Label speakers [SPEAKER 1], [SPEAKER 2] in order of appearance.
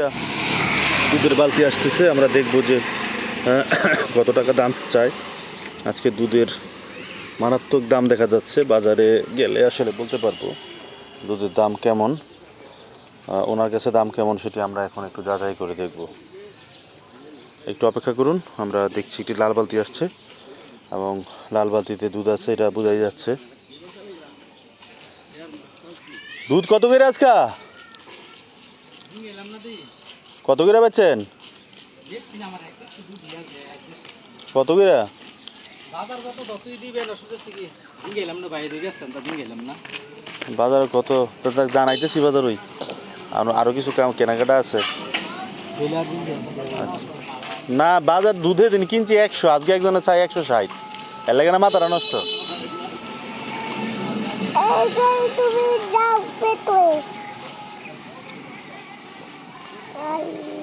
[SPEAKER 1] একটা দুধের বালতি আসতেছে আমরা দেখব যে আহ, কত টাকা দাম চায় আজকে দুধের মারাত্মক দাম দেখা যাচ্ছে বাজারে গেলে আসলে বলতে পারব দুধের দাম কেমন ওনার কাছে দাম কেমন সেটি আমরা এখন একটু যাচাই করে দেখব। একটু অপেক্ষা করুন আমরা দেখছি একটি লাল বালতি আসছে এবং লাল বালতিতে দুধ আছে এটা বোঝাই যাচ্ছে। দুধ কত করে আজকা? কত করে বেচছেন? কত করে?
[SPEAKER 2] বাজার কত?
[SPEAKER 1] জানাইতেছি বাজার ওই আর কিছু কেনাকাটা আছে। না, বাজার দুধে দিন কিনছি একশো, আজকে একজনে চাই একশো ষাট। এর লাগে না মাথাটা নষ্ট।
[SPEAKER 3] তুমি যাও Bye.